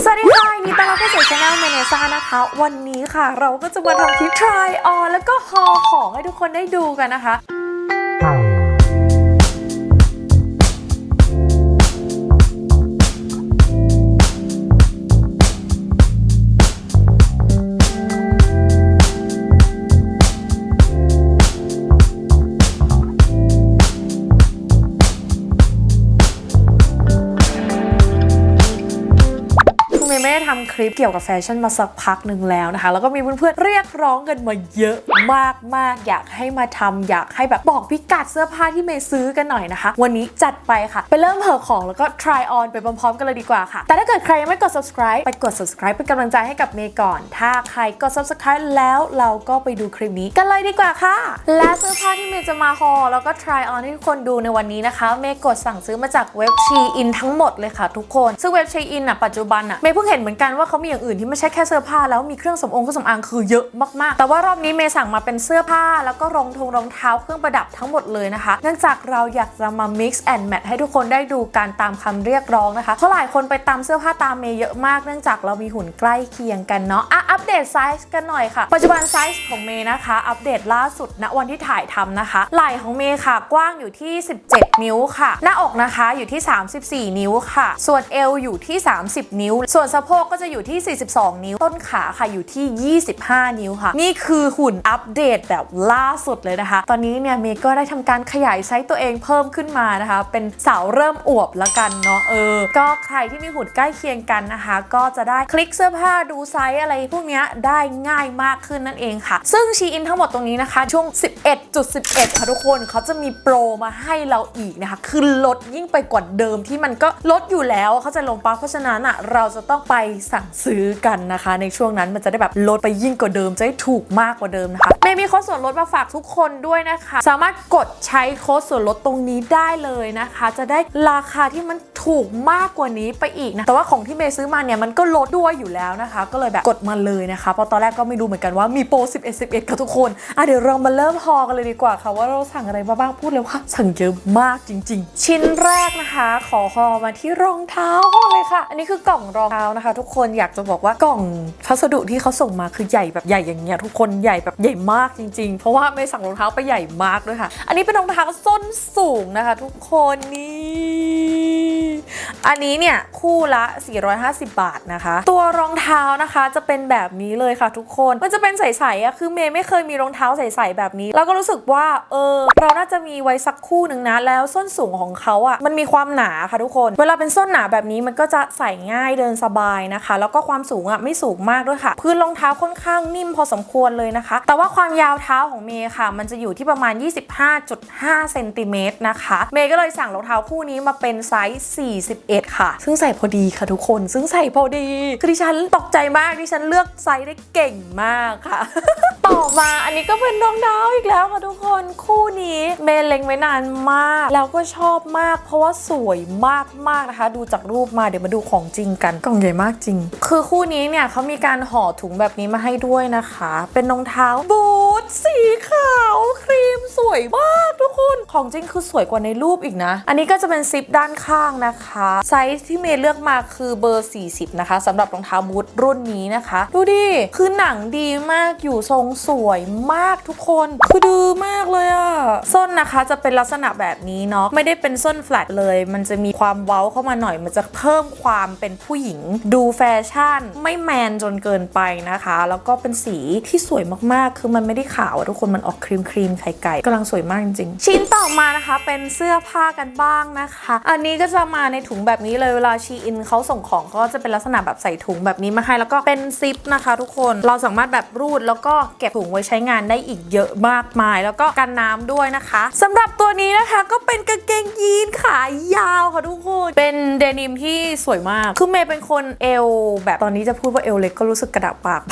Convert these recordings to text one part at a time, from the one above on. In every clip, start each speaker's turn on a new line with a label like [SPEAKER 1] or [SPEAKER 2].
[SPEAKER 1] สวัสดีค่ะยินดีต้อนรับเข้าสู่ช anel เมเนซ่านะคะ วันนี้ค่ะ เราก็จะมาทำคลิป try on แล้วก็ haul ของให้ทุกคนได้ดูกันนะคะ เมย์ไม่ได้ทำคลิปเกี่ยวกับแฟชั่นมาสักพักหนึ่งแล้วนะคะ แล้วก็มีเพื่อนๆเรียกร้องกันมาเยอะมากๆ อยากให้มาทำอยากให้แบบบอกพิกัดเสื้อผ้าที่เมย์ซื้อกันหน่อยนะคะ วันนี้จัดไปค่ะ ไปเริ่มเผอของแล้วก็ try on ไปพร้อมๆกันเลยดีกว่าค่ะ แต่ถ้าเกิดใครยังไม่กด subscribe ไปกด subscribe เป็นกำลังใจให้กับเมย์ก่อน ถ้าใครกด subscribe แล้วเราก็ไปดูคลิปนี้กันเลยดีกว่าค่ะ และเสื้อผ้าที่เมย์จะมา haul แล้วก็ try on ให้ทุกคนดูในวันนี้นะคะ เมย์กดสั่งซื้อมาจากเว็บ Shein ทั้งหมดเลยค่ะทุกคน ซึ่งเว็บ Shein อะปัจจุบันอะเมย์พิ่งเห็นเหมือนกันว่าเขามีอย่างอื่นที่ไม่ใช่แค่เสื้อผ้าแล้วมีเครื่องสำอางเครื่องสำอางคือเยอะมากๆ แต่ว่ารอบนี้เมย์สั่งมาเป็นเสื้อผ้า แล้วก็รองทงรองเท้าเครื่องประดับทั้งหมดเลยนะคะ เนื่องจากเราอยากจะมา mix and match ให้ทุกคนได้ดูการตามคำเรียกร้องนะคะเพราะหลายคนไปตามเสื้อผ้าตามเมย์เยอะมากเนื่องจากเรามีหุ่นใกล้เคียงกันเนาะอะอัปเดตไซส์กันหน่อยค่ะ ปัจจุบันไซส์ของเมย์นะคะ อัปเดตล่าสุดณวันที่ถ่ายทำนะคะ ไหล่ของเมย์ค่ะกว้างอยู่ที่ 17 นิ้วค่ะ หน้าอกนะคะอยู่ที่ 34 นิ้วค่ะ ส่วนเอวอยู่ที่ 30 นิ้ว ส่วนสะโพกก็จะอยู่ที่ 42 นิ้ว ต้นขาค่ะอยู่ที่ 25 นิ้วค่ะ นี่คือหุ่นอัปเดตแบบล่าสุดเลยนะคะ ตอนนี้เนี่ยเมย์ก็ได้ทำการขยายไซส์ตัวเองเพิ่มขึ้นมานะคะ เป็นสาวเริ่มอวบละกันเนาะเออ ก็ใครที่มีหุ่นใกล้เคียงกันนะคะ ก็จะได้คลิกเสื้อผ้าดูไซส์อะไรพวกเนี้ยได้ง่ายมากขึ้นนั่นเองค่ะ ซึ่งชีอินทั้งหมดตรงนี้นะคะ ช่วง 11.11 ค่ะทุกคนเขาจะมีโปรมาให้เราอีกนะคะ คือลดยิ่งไปกว่าเดิมที่มันก็ลดอยู่แล้วเขาจะลงปะเพราะฉะนั้นอะเราจะต้องไปสั่งซื้อกันนะคะ ในช่วงนั้นมันจะได้แบบลดไปยิ่งกว่าเดิม จะได้ถูกมากกว่าเดิมนะคะเมย์มีโค้ดส่วนลดมาฝากทุกคนด้วยนะคะ สามารถกดใช้โค้ดส่วนลดตรงนี้ได้เลยนะคะ จะได้ราคาที่มันถูกมากกว่านี้ไปอีกนะแต่ว่าของที่เมย์ซื้อมาเนี่ยมันก็ลดด้วยอยู่แล้วนะคะ ก็เลยแบบกดมาเลยนะคะเพราะตอนแรกก็ไม่รู้เหมือนกันว่ามีโปร 11 11ค่ะทุกคนอะเดี๋ยวเรามาเริ่มฮอกันเลยดีกว่าค่ะว่าเราสั่งอะไรมาบ้างพูดเลยว่าสั่งเยอะมากจริง ๆ ชิ้นแรกนะคะ ขอฮอมาที่รองเท้าก่อนเลยค่ะ อันนี้คือกล่องรองเท้านะคะทุกคนอยากจะบอกว่ากล่องพัสดุที่เขาส่งมาคือใหญ่แบบใหญ่อย่างเงี้ยทุกคนใหญ่แบบใหญ่มากจริงๆ เพราะว่าไม่สั่งรองเท้าไปใหญ่มากด้วยค่ะ อันนี้เป็นรองเท้าส้นสูงนะคะ ทุกคนนี่อันนี้เนี่ยคู่ละ 450 บาทนะคะ ตัวรองเท้านะคะจะเป็นแบบนี้เลยค่ะทุกคน มันจะเป็นใสๆอะคือเมย์ไม่เคยมีรองเท้าใสๆแบบนี้ แล้วก็รู้สึกว่าเออเราน่าจะมีไว้สักคู่หนึ่งนะ แล้วส้นสูงของเขาอะมันมีความหนาค่ะทุกคน เวลาเป็นส้นหนาแบบนี้มันก็จะใส่ง่ายเดินสบายนะคะ แล้วก็ความสูงอะไม่สูงมากด้วยค่ะ พื้นรองเท้าค่อนข้างนิ่มพอสมควรเลยนะคะ แต่ว่าความยาวเท้าของเมย์ค่ะ มันจะอยู่ที่ประมาณ 25.5เซนติเมตรนะคะ เมย์ก็เลยสั่งรองเท้าคู่นี้มาเป็นไซส์ 41 ค่ะ ซึ่งใส่พอดีค่ะทุกคน ซึ่งใส่พอดี คือดิฉันตกใจมากดิฉันเลือกไซส์ได้เก่งมากค่ะ ต่อมาอันนี้ก็เป็นรองเท้าอีกแล้วค่ะทุกคนคู่นี้เมย์เล็งไว้นานมาก แล้วก็ชอบมาก เพราะว่าสวยมากมากๆนะคะ ดูจากรูปมาเดี๋ยวมาดูของจริงกันกล่องใหญ่มากจริง คือคู่นี้เนี่ยเขามีการห่อถุงแบบนี้มาให้ด้วยนะคะ เป็นรองเท้าบูทสีขาวครีมสวยมากทุกคน ของจริงคือสวยกว่าในรูปอีกนะ อันนี้ก็จะเป็นซิปด้านข้างนะคะ ไซส์ที่เมย์เลือกมาคือเบอร์ 40 นะคะสำหรับรองเท้าบูทรุ่นนี้นะคะ ดูดิ คือหนังดีมากอยู่ทรงสวยมากทุกคน คือดือมากเลยอะส้นนะคะจะเป็นลักษณะแบบนี้เนาะไม่ได้เป็นส้นแฟลตเลย มันจะมีความเว้าเข้ามาหน่อยมันจะเพิ่มความเป็นผู้หญิงดูแฟชั่นไม่แมนจนเกินไปนะคะ แล้วก็เป็นสีที่สวยมากๆ คือมันไม่ได้ขาวอะทุกคนมันออกครีมครีมไข่ไก่กำลังสวยมากจริงๆ ชิ้นต่อมานะคะเป็นเสื้อผ้ากันบ้างนะคะ อันนี้ก็จะมาในถุงแบบนี้เลยเวลาชีอินเขาส่งของก็จะเป็นลักษณะแบบใส่ถุงแบบนี้มาให้แล้วก็เป็นซิปนะคะทุกคนเราสามารถแบบรูดแล้วก็เก็บถุงไว้ใช้งานได้อีกเยอะมากมาย แล้วก็กันน้ำด้วยนะคะสำหรับตัวนี้นะคะก็เป็นกางเกงยีนขายาวค่ะทุกคน เป็นเดนิมที่สวยมาก คือเมย์เป็นคนเอวแบบตอนนี้จะพูดว่าเอวเล็กก็รู้สึกกระดากปาก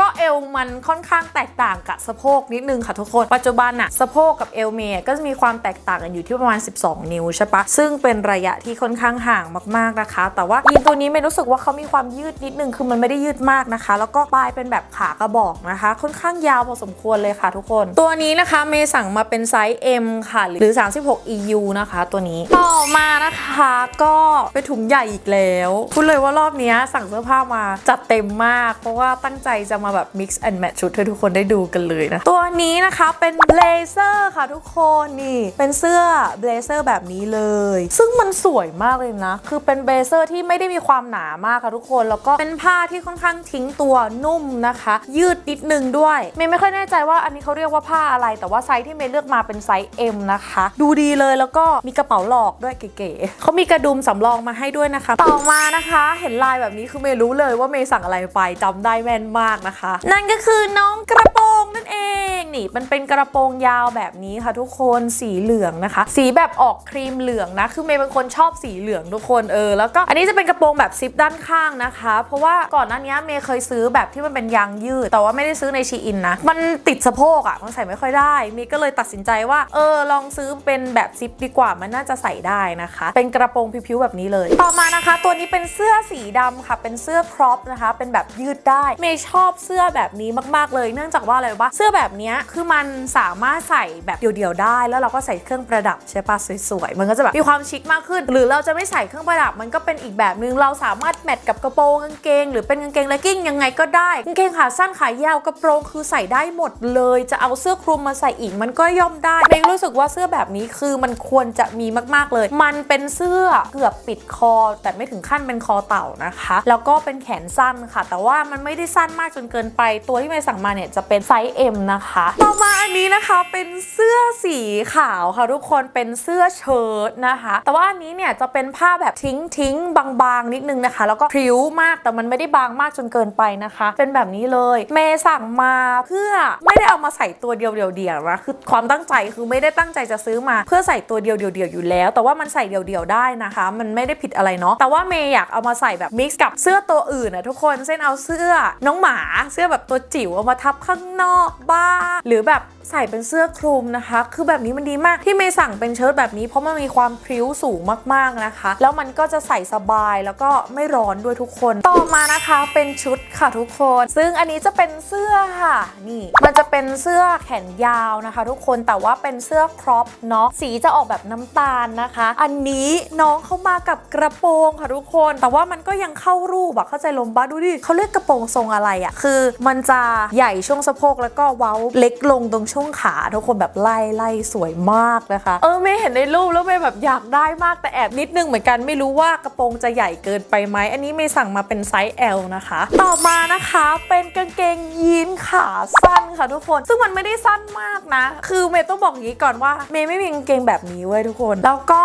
[SPEAKER 1] ก็เอวมันค่อนข้างแตกต่างกับสะโพกนิดนึงค่ะทุกคน ปัจจุบันนอะสะโพกกับเอวเมย์ก็จะมีความแตกต่างกันอยู่ที่ประมาณ 12 นิ้วใช่ปะซึ่งเป็นระยะที่ค่อนข้างห่างมากๆนะคะ แต่ว่ายีนตัวนี้เมย์รู้สึกว่าเขามีความยืดนิดนึงคือมันไม่ได้ยืดมากนะคะ แล้วก็ปลายเป็นแบบขากระบอกนะคะ ค่อนข้างยาวพอสมควรเลยค่ะทุกคน ตัวนี้นะคะเมย์สั่งมาเป็นไซส์ M ค่ะหรือ 36 EU นะคะ ตัวนี้ต่อมานะคะก็เป็นถุงใหญ่อีกแล้วพูดเลยว่ารอบนี้สั่งเสื้อผ้ามาจัดเต็มมาก เพราะว่าตั้งใจจะมาแบบ mix and match ชุดให้ทุกคนได้ดูกันเลยนะ ตัวนี้นะคะเป็นเบลเซอร์ค่ะทุกคนนี่ เป็นเสื้อเบลเซอร์แบบนี้เลย ซึ่งมันสวยมากเลยนะ คือเป็นเบลเซอร์ที่ไม่ได้มีความหนามากค่ะทุกคน แล้วก็เป็นผ้าที่ค่อนข้างทิ้งตัวนุ่มนะคะ ยืดนิดนึงด้วยเมย์ไม่ค่อยแน่ใจว่าอันนี้เขาเรียกว่าผ้าอะไร แต่ว่าไซส์ที่เมย์เลือกมาเป็นไซส์ M นะคะ ดูดีเลยแล้วก็มีกระเป๋าหลอกด้วยเก๋ๆเขามีกระดุมสำรองมาให้ด้วยนะคะ ต่อมานะคะ เห็นลายแบบนี้คือเมย์รู้เลยว่าเมย์สั่งอะไรไปจำได้แม่นมากนะคะ นั่นก็คือน้องกระโปรงนั่นเอง นี่มันเป็นกระโปรงยาวแบบนี้ค่ะทุกคนสีเหลืองนะคะ สีแบบออกครีมเหลืองนะ คือเมย์เป็นคนชอบสีเหลืองทุกคนเออแล้วก็อันนี้จะเป็นกระโปรงแบบซิปด้านข้างนะคะ เพราะว่าก่อนหน้านี้เมย์เคยซื้อแบบที่มันเป็นยางยืด แต่ว่าไม่ได้ซื้อในชีอินนะ มันติดสะโพกอะ่ะมันใส่ไม่ค่อยได้ เมย์ก็เลยตัดสินใจว่า เออลองซื้อเป็นแบบซิปดีกว่ามันน่าจะใส่ได้นะคะ เป็นกระโปรงพิวๆแบบนี้เลย ต่อมานะคะ ตัวนี้เป็นเสื้อสีดำค่ะ เป็นเสื้อครอปนะคะ เป็นแบบยืดได้ เมย์ชอบเสื้อแบบนี้มากๆเลย เนื่องจากว่าอะไรวะเสื้อแบบเนี้ยคือมันสามารถใส่แบบเดี่ยวๆได้ แล้วเราก็ใส่เครื่องประดับใช่ปะสวยๆ มันก็จะแบบมีความชิคมากขึ้น หรือเราจะไม่ใส่เครื่องประดับมันก็เป็นอีกแบบนึง เราสามารถแมทกับกระโปรงกางเกง หรือเป็นกางเกงเลกกิ้งยังไงก็ได้ กางเกงขาสั้นขายาวกระโปรงคือใส่ได้หมดเลย จะเอาเสื้อคลุมมาใส่อีกมันก็ย่อมได้เมย์รู้สึกว่าเสื้อแบบนี้คือมันควรจะมีมากๆเลย มันเป็นเสื้อเกือบปิดคอ แต่ไม่ถึงขั้นเป็นคอเต่านะคะ แล้วก็เป็นแขนสั้นค่ะ แต่ว่ามันไม่ได้สั้นมากจนเกินไป ตัวที่เมย์สั่งมาเนี่ยจะเป็นไซส์ M นะคะต่อมาอันนี้นะคะเป็นเสื้อสีขาวค่ะทุกคนเป็นเสื้อเชิ้ตนะคะ แต่ว่าอันนี้เนี่ยจะเป็นผ้าแบบทิ้งทิ้งๆบางๆนิดนึงนะคะ แล้วก็พริ้วมากแต่มันไม่ได้บางมากจนเกินไปนะคะ เป็นแบบนี้เลย เมย์สั่งมาเพื่อไม่ได้เอามาใส่ตัวเดียวเดียวๆนะคือความตั้งใจคือไม่ได้ตั้งใจจะซื้อมาเพื่อใส่ตัวเดียวเดียวๆอยู่แล้ว แต่ว่ามันใส่เดียวๆได้นะคะ มันไม่ได้ผิดอะไรเนาะแต่ว่าเมย์อยากเอามาใส่แบบมิกซ์กับเสื้อตัวอื่นนะทุกคนเส้นเอาเสื้อน้องหมาเสื้อแบบตัวจิ๋วเอามาทับข้างนอกบ้าางหรือแบบใส่เป็นเสื้อคลุมนะคะ คือแบบนี้มันดีมากที่เมย์สั่งเป็นเชิ้ตแบบนี้ เพราะมันมีความพริ้วสูงมากๆนะคะ แล้วมันก็จะใส่สบายแล้วก็ไม่ร้อนด้วยทุกคน ต่อมานะคะเป็นชุดค่ะทุกคน ซึ่งอันนี้จะเป็นเสื้อค่ะ นี่มันจะเป็นเสื้อแขนยาวนะคะ ทุกคนแต่ว่าเป็นเสื้อครอปเนาะสีจะออกแบบน้ำตาลนะคะ อันนี้น้องเข้ามากับกระโปรงค่ะทุกคน แต่ว่ามันก็ยังเข้ารูปอะเข้าใจลมบ้าดูดิเขาเรียกกระโปรงทรงอะไรอะคือ มันจะใหญ่ช่วงสะโพกแล้วก็เว้าเล็กลงตรงช่วงขาทุกคนแบบไล่ไล่สวยมากนะคะ เออไม่เห็นในรูปแล้วไม่แบบอยากได้มากแต่แอบนิดนึงเหมือนกันไม่รู้ว่ากระโปรงจะใหญ่เกินไปไหมอันนี้ไม่สั่งมาเป็นไซส์ L นะคะ ต่อมานะคะเป็นกางเกงยีนขาสั้นค่ะทุกคน ซึ่งมันไม่ได้สั้นมากนะ คือเมย์ต้องบอกอย่างนี้ก่อนว่าเมย์ไม่มีกางเกงแบบนี้เว้ยทุกคน แล้วก็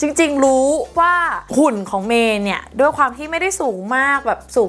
[SPEAKER 1] จริงๆรู้ว่าหุ่นของเมย์เนี่ยด้วยความที่ไม่ได้สูงมากแบบสูง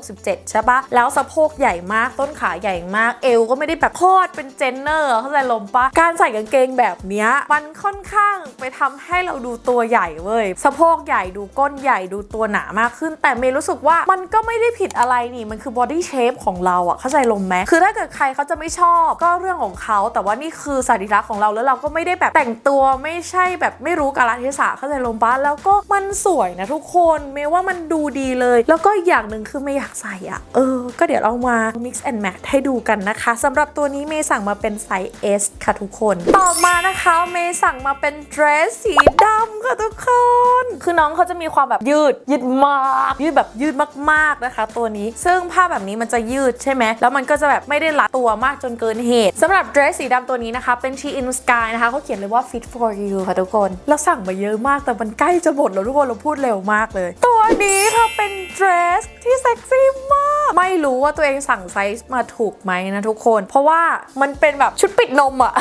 [SPEAKER 1] 167 ใช่ปะแล้วสะโพกใหญ่มากต้นขาใหญ่มากเอวก็ไม่ได้แบบโคตรเป็นเจนเนอร์เข้าใจลมปะการใส่กางเกงแบบเนี้ยมันค่อนข้างไปทำให้เราดูตัวใหญ่เว้ยสะโพกใหญ่ดูก้นใหญ่ดูตัวหนามากขึ้น แต่เมย์รู้สึกว่ามันก็ไม่ได้ผิดอะไรนี่มันคือบอดี้เชฟของเราอะเข้าใจลมไหมคือถ้าเกิดใครเขาจะไม่ชอบก็เรื่องของเขาแต่ว่านี่คือสรีระของเราแล้วเราก็ไม่ได้แบบแต่งตัวไม่ใช่แบบไม่รู้กาลเทศะเข้าใจลมปะแล้วก็มันสวยนะทุกคนเมย์ว่ามันดูดีเลย แล้วก็อย่างหนึ่งคือเมย์อยากใส่อะเออ ก็เดี๋ยวเรามา mix and match ให้ดูกันนะคะสำหรับตัวนี้เมย์สั่งมาเป็นไซส์ S ค่ะทุกคน ต่อมานะคะเมย์สั่งมาเป็นเดรสสีดำค่ะทุกคน คือน้องเขาจะมีความแบบยืด ยืดมากยืดแบบยืดมากๆนะคะ ตัวนี้ซึ่งผ้าแบบนี้มันจะยืดใช่ไหมแล้วมันก็จะแบบไม่ได้รัดตัวมากจนเกินเหตุสำหรับเดรสสีดำตัวนี้นะคะ เป็น She in Sky นะคะเขาเขียนเลยว่า fit for you ค่ะทุกคนแล้วสั่งมาเยอะมากแต่มันใกล้จะหมดแล้วทุกคนเราพูดเร็วมากเลย ตัวนี้ค่ะเป็นเดรสที่เซ็กซี่มาก ไม่รู้ว่าตัวเองสั่งไซส์มาถูกไหมนะทุกคน เพราะว่ามันเป็นแบบชุดปิดนมอะ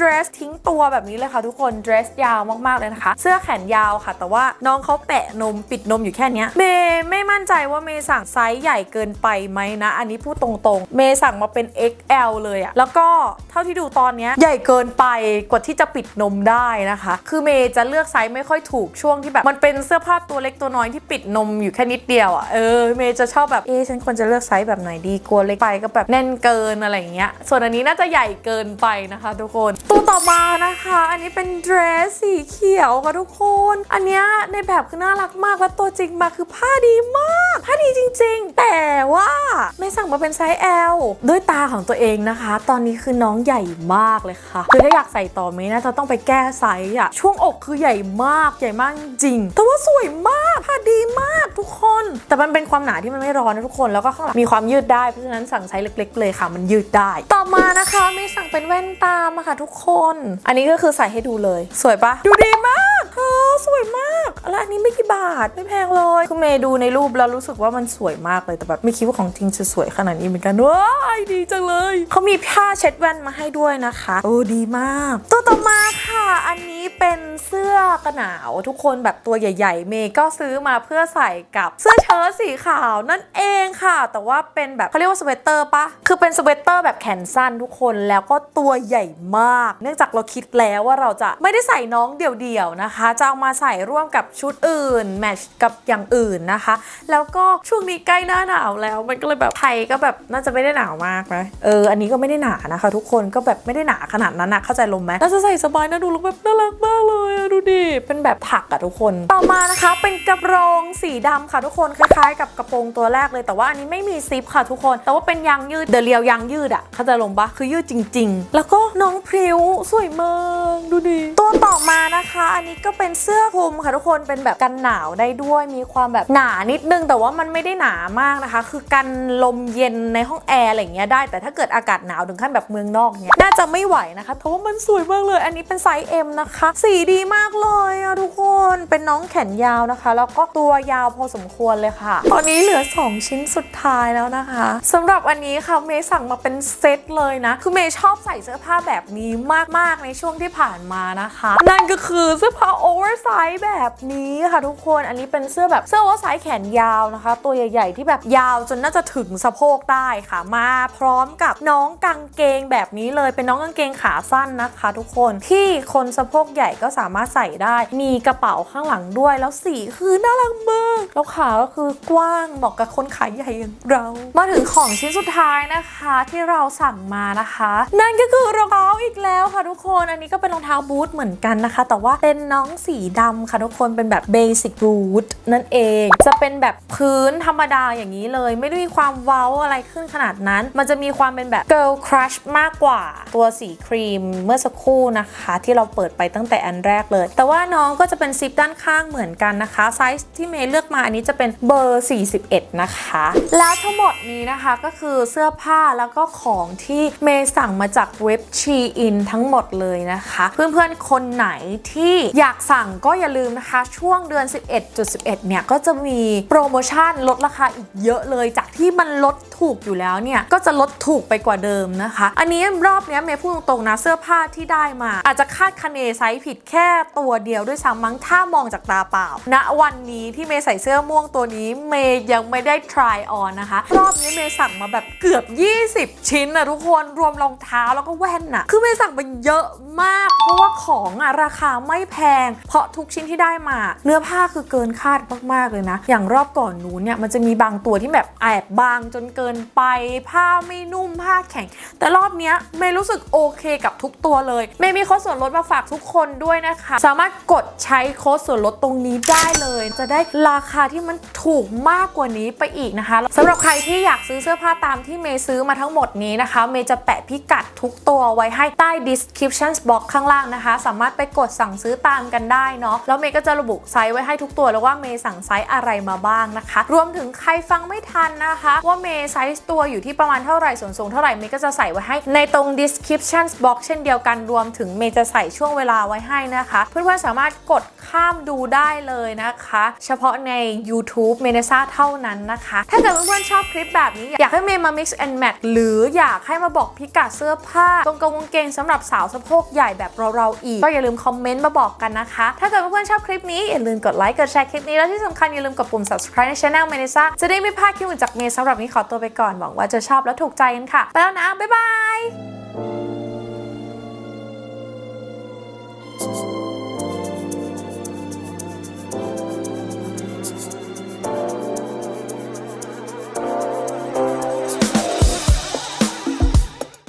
[SPEAKER 1] ดรสทิ้งตัวแบบนี้เลยค่ะทุกคนเดรสยาวมากๆเลยนะคะ เสื้อแขนยาวค่ะ แต่ว่าน้องเขาแปะนมปิดนมอยู่แค่นี้เมย์ไม่มั่นใจว่าเมย์สั่งไซส์ใหญ่เกินไปไหมนะ อันนี้พูดตรงๆ เมย์สั่งมาเป็น XL เลยอะแล้วก็เท่าที่ดูตอนเนี้ยใหญ่เกินไปกว่าที่จะปิดนมได้นะคะ คือเมย์จะเลือกไซส์ไม่ค่อยถูกช่วงที่แบบมันเป็นเสื้อผ้าตัวเล็กตัวน้อยที่ปิดนมอยู่แค่นิดเดียวอะเออเมย์จะชอบแบบเอ๊ฉันควรจะเลือกไซส์แบบไหนดีกลัวเล็กไปก็แบบแน่นเกินอะไรอย่างเงี้ยส่วนอันนี้น่าจะใหญ่เกินไปนะคะ ทุกคนตัวต่อมานะคะ อันนี้เป็นเดรสสีเขียวค่ะทุกคน อันเนี้ยในแบบคือน่ารักมาก และตัวจริงมาคือผ้าดีมาก ผ้าดีจริง ๆ แต่ว่าไม่สั่งมาเป็นไซส์ L ด้วยตาของตัวเองนะคะ ตอนนี้คือน้องใหญ่มากเลยค่ะ คือถ้าอยากใส่ต่อเมน่าจะต้องไปแก้ไซส์อะช่วงอกคือใหญ่มากใหญ่มากจริง แต่ว่าสวยมาก ผ้าดีมากทุกคน แต่มันเป็นความหนาที่มันไม่ร้อนนะทุกคน แล้วก็ข้างหลังมีความยืดได้ เพราะฉะนั้นสั่งไซส์เล็ก ๆ เลยค่ะ มันยืดได้ ต่อมานะคะเมย์สั่งเป็นแว่นตามาค่ะทุกคน อันนี้ก็คือใส่ให้ดูเลย สวยปะดูดิ มากเธอสวยมากแล้วอันนี้ไม่กี่บาทไม่แพงเลยคือเมย์ดูในรูปแล้วรู้สึกว่ามันสวยมากเลยแต่แบบไม่คิดว่าของจริงจะสวยขนาดนี้เหมือนกันว้ายดีจังเลยเขามีผ้าเช็ดแว่นมาให้ด้วยนะคะโอ้ดีมากตัวต่อมาค่ะ อันนี้เป็นเสื้อกันหนาวทุกคนแบบตัวใหญ่ ๆ เมย์ก็ซื้อมาเพื่อใส่กับเสื้อเชิ้ตสีขาวนั่นเองค่ะ แต่ว่าเป็นแบบเขาเรียกว่าสเวตเตอร์ปะคือเป็นสเวตเตอร์แบบแขนสั้นทุกคนแล้วก็ตัวใหญ่มาก เนื่องจากเราคิดแล้วว่าเราจะไม่ได้ใส่น้องเดี่ยวๆนะคะ จะเอามาใส่ร่วมกับชุดอื่นแมทช์กับอย่างอื่นนะคะ แล้วก็ช่วงนี้ใกล้หน้าหนาวแล้ว มันก็เลยแบบไทยก็แบบน่าจะไม่ได้หนาวมากนะเอออันนี้ก็ไม่ได้หนานะคะ ทุกคนก็แบบไม่ได้หนาขนาดนั้นนะเข้าใจลมไหมน่าจะใส่สบายนะดูแล้วแบบน่ารักมากเลยดูดิเป็นแบบถักอะทุกคนต่อมานะคะเป็นกระโปรงสีดำค่ะทุกคนคล้ายๆ กับกระโปรงตัวแรกเลย แต่ว่าอันนี้ไม่มีซิปค่ะทุกคน แต่ว่าเป็นยางยืดเดเรียวยางยืดอะเข้าใจลมปะคือยืดจริง ๆ แล้วก็น้องพริ้วสวยมากดูดิตัวต่อมานะคะอันนี้ก็เป็นเสื้อคลุมค่ะทุกคนเป็นแบบกันหนาวได้ด้วยมีความแบบหนานิดนึง แต่ว่ามันไม่ได้หนามากนะคะ คือกันลมเย็นในห้องแอร์อะไรเงี้ยได้ แต่ถ้าเกิดอากาศหนาวถึงขั้นแบบเมืองนอกเนี้ยน่าจะไม่ไหวนะคะเพราะว่ามันสวยมากเลย อันนี้เป็นไซส์ M นะคะ สีดีมากเลยอะทุกคนเป็นน้องแขนยาวนะคะ แล้วก็ตัวยาวพอสมควรเลยค่ะ ตอนนี้เหลือ 2 ชิ้นสุดท้ายแล้วนะคะสำหรับอันนี้ค่ะเมย์สั่งมาเป็นเซตเลยนะคือเมย์ชอบใส่เสื้อผ้าแบบนี้มากๆในช่วงที่ผ่านมานะคะ นั่นก็คือเสื้อผ้าโอเวอร์ไซส์แบบนี้ค่ะทุกคนอันนี้เป็นเสื้อแบบเสื้อโอเวอร์ไซส์แขนยาวนะคะ ตัวใหญ่ ๆ ที่แบบยาวจนน่าจะถึงสะโพกได้ค่ะ มาพร้อมกับน้องกางเกงแบบนี้เลยเป็นน้องกางเกงขาสั้นนะคะ ทุกคนที่คนสะโพกใหญ่ก็สามารถใส่ได้ มีกระเป๋าข้างหลังด้วย แล้วสีคือน่ารักมากแล้วขาก็คือกว้างเหมาะกับคนขาใหญ่อย่างเรา มาถึงของชิ้นสุดท้ายนะคะที่เราสั่งมานะคะ นั่นก็คือรองเท้าอีกแล้วค่ะทุกคนอันนี้ก็เป็นรองเท้าบูทเหมือนกันนะคะ แต่ว่าเป็นน้องสีดำค่ะทุกคนเป็นแบบเบสิกบูทนั่นเอง จะเป็นแบบพื้นธรรมดาอย่างนี้เลย ไม่ได้มีความเว้าอะไรขึ้นขนาดนั้น มันจะมีความเป็นแบบ girl crush มากกว่าตัวสีครีมเมื่อสักครู่นะคะ ที่เราเปิดไปตั้งแต่อันแรกเลย แต่ว่าน้องก็จะเป็นซิปด้านข้างเหมือนกันนะคะไซส์ที่เมย์เลือกมาอันนี้จะเป็นเบอร์ 41 นะคะ แล้วทั้งหมดนี้นะคะก็คือเสื้อผ้าแล้วก็ของที่เมย์สั่งมาจากเว็บ Shein ทั้งหมดเลยนะคะ เพื่อนๆคนไหนที่อยากสั่งก็อย่าลืมนะคะ ช่วงเดือน 11.11 เนี่ยก็จะมีโปรโมชั่นลดราคาอีกเยอะเลยจากที่มันลดถูกอยู่แล้วเนี่ย ก็จะลดถูกไปกว่าเดิมนะคะ อันนี้รอบนี้เมย์พูดตรงๆนะเสื้อผ้าที่ได้มา อาจจะคาดคะเนไซส์ผิดแค่ตัวเดียวด้วยซ้ำมั้งถ้ามองจากตาเปล่าณวันนี้ที่เมย์ใส่เสื้อม่วงตัวนี้เมย์ยังไม่ได้ try on นะคะ รอบนี้เมย์สั่งมาแบบเกือบ 20 ชิ้นนะทุกคนรวมรองเท้าแล้วก็แว่นนะคือเมย์สั่งไปเยอะมาก เพราะว่าของอะราคาไม่แพง เพราะทุกชิ้นที่ได้มา เนื้อผ้าคือเกินคาดมากๆเลยนะ อย่างรอบก่อนนู้นเนี่ยมันจะมีบางตัวที่แบบแอบบางจนเกินไป ผ้าไม่นุ่มผ้าแข็ง แต่รอบเนี้ยเมย์รู้สึกโอเคกับทุกตัวเลยเมย์มีโค้ดส่วนลดมาฝากทุกคนด้วยนะคะ สามารถกดใช้โค้ดส่วนลดตรงนี้ได้เลย จะได้ราคาที่มันถูกมากกว่านี้ไปอีกนะคะสำหรับใครที่อยากซื้อเสื้อผ้าตามที่เมย์ซื้อมาทั้งหมดนี้นะคะ เมย์จะแปะพิกัดทุกตัวไว้ให้ใต้ description box ข้างล่างนะคะ สามารถไปกดสั่งซื้อตามกันได้เนาะแล้วเมย์ก็จะระบุไซส์ไว้ให้ทุกตัวแล้วว่าเมย์สั่งไซส์อะไรมาบ้างนะคะ รวมถึงใครฟังไม่ทันนะคะ ว่าเมย์ใส่ส์ตัวอยู่ที่ประมาณเท่าไหร่ส่วนสูงเท่าไหร่เมย์ก็จะใส่ไว้ให้ในตรง description box เช่นเดียวกันรวมถึงเมย์จะใส่ช่วงเวลาไว้ให้นะคะ เพื่อนๆสามารถกดข้ามดูได้เลยนะคะ เฉพาะใน YouTube เมเนซ่าเท่านั้นนะคะ ถ้าเกิดเพื่อนๆชอบคลิปแบบนี้ อยากให้เมย์มา mix and match หรืออยากให้มาบอกพิกัดเสื้อผ้า ตรงกางเกงสำหรับสาวสะโพกใหญ่แบบเราๆอีก ก็อย่าลืมคอมเมนต์มาบอกกันนะคะ ถ้าเกิดเพื่อนๆชอบคลิปนี้อย่าลืมกดไลค์กดแชร์คลิปนี้แล้วที่สำคัญอย่าลืมกดปุ่ม subscribe ใน channel เมเนซ่าจะได้ไม่พลาดคลิปอื่นจากเมย์สำหรับนี้ขอตัวไปก่อนหวังว่าจะชอบและถูกใจกันค่ะไปแล้วนะบ๊ายบาย